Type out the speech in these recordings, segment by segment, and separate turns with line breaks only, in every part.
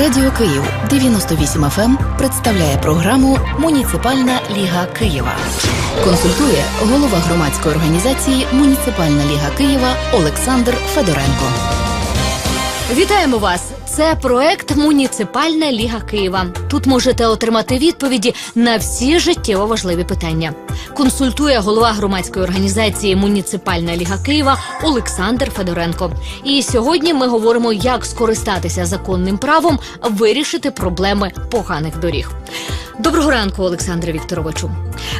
Радіо Київ 98 FM ем представляє програму Муніципальна ліга Києва. Консультує голова громадської організації Муніципальна ліга Києва Олександр Федоренко.
Вітаємо вас! Це проект Муніципальна ліга Києва. Тут можете отримати відповіді на всі життєво важливі питання. Консультує голова громадської організації Муніципальна ліга Києва Олександр Федоренко. І сьогодні ми говоримо, як скористатися законним правом вирішити проблеми поганих доріг. Доброго ранку, Олександре Вікторовичу.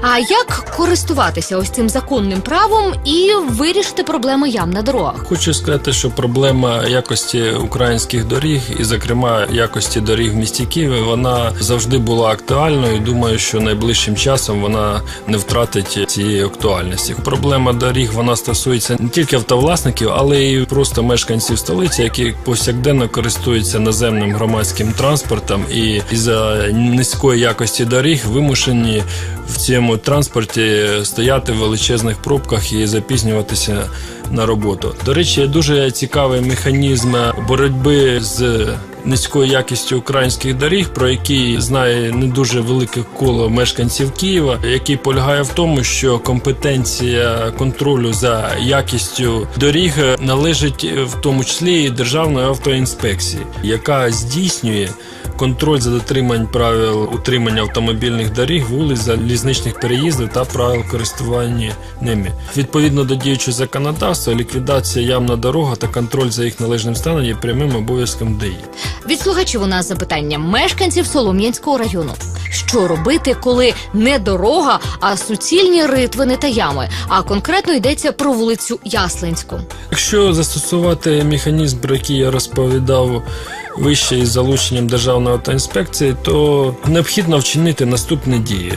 А як користуватися ось цим законним правом і вирішити проблеми ям на дорогах?
Хочу сказати, що проблема якості українських доріг, і, зокрема, якості доріг в місті Києві, вона завжди була актуальною. Думаю, що найближчим часом вона не втратить цієї актуальності. Проблема доріг вона стосується не тільки автовласників, але й просто мешканців столиці, які повсякденно користуються наземним громадським транспортом, і із-за низької якості доріг вимушені в цьому транспорті стояти в величезних пробках і запізнюватися на роботу. До речі, дуже цікавий механізм боротьби з низькою якістю українських доріг, про який знає не дуже велике коло мешканців Києва, який полягає в тому, що компетенція контролю за якістю доріг належить в тому числі і державної автоінспекції, яка здійснює контроль за дотримань правил утримання автомобільних доріг, вулиць, залізничних переїздів та правил користування ними. Відповідно до діючого законодавства, ліквідація ям на дорогах та контроль за їх належним станом є прямим обов'язком ДІ.
Від слухачів у нас запитання мешканців Солом'янського району. Що робити, коли не дорога, а суцільні ритвини та ями? А конкретно йдеться про вулицю Ясленську.
Якщо застосувати механізм, про який я розповідав вище із залученням державної автоінспекції, то необхідно вчинити наступні дії.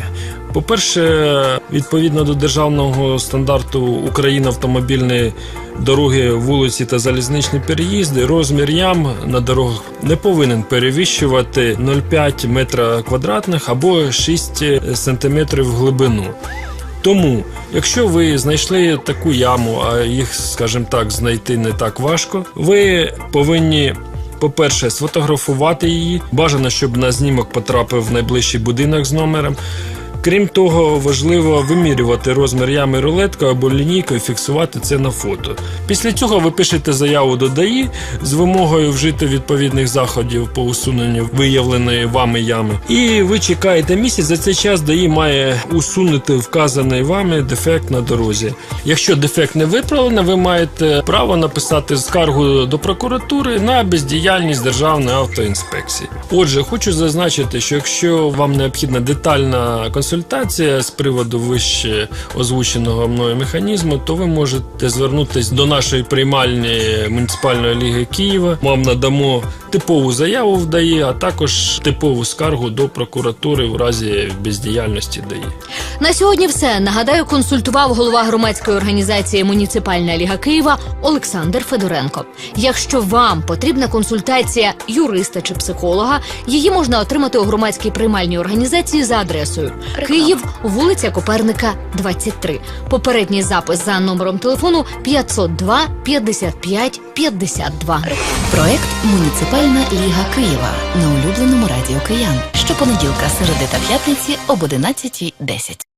По-перше, відповідно до державного стандарту України автомобільної дороги, вулиці та залізничні переїзди, розмір ям на дорогах не повинен перевищувати 0,5 метра квадратних або 6 сантиметрів в глибину. Тому, якщо ви знайшли таку яму, а їх, скажімо так, знайти не так важко, ви повинні. По-перше, сфотографувати її. Бажано, щоб на знімок потрапив найближчий будинок з номером. Крім того, важливо вимірювати розмір ями рулеткою або лінійкою, фіксувати це на фото. Після цього ви пишете заяву до ДАІ з вимогою вжити відповідних заходів по усуненню виявленої вами ями. І ви чекаєте місяць. За цей час ДАІ має усунути вказаний вами дефект на дорозі. Якщо дефект не виправлено, ви маєте право написати скаргу до прокуратури на бездіяльність державної автоінспекції. Отже, хочу зазначити, що якщо вам необхідна детальна консультація, консультація з приводу вище озвученого мною механізму, то ви можете звернутися до нашої приймальні муніципальної ліги Києва. Вам надамо типову заяву в ДАІ, а також типову скаргу до прокуратури в разі бездіяльності ДАІ.
На сьогодні все нагадаю, консультував голова громадської організації Муніципальна ліга Києва Олександр Федоренко. Якщо вам потрібна консультація юриста чи психолога, її можна отримати у громадській приймальній організації за адресою Київ, вулиця Коперника, 23. Попередній запис за номером телефону 502 55 52.
Проект Муніципальна ліга Києва на улюбленому радіо Киян. Щопонеділка, середи та п'ятниці об 11.10.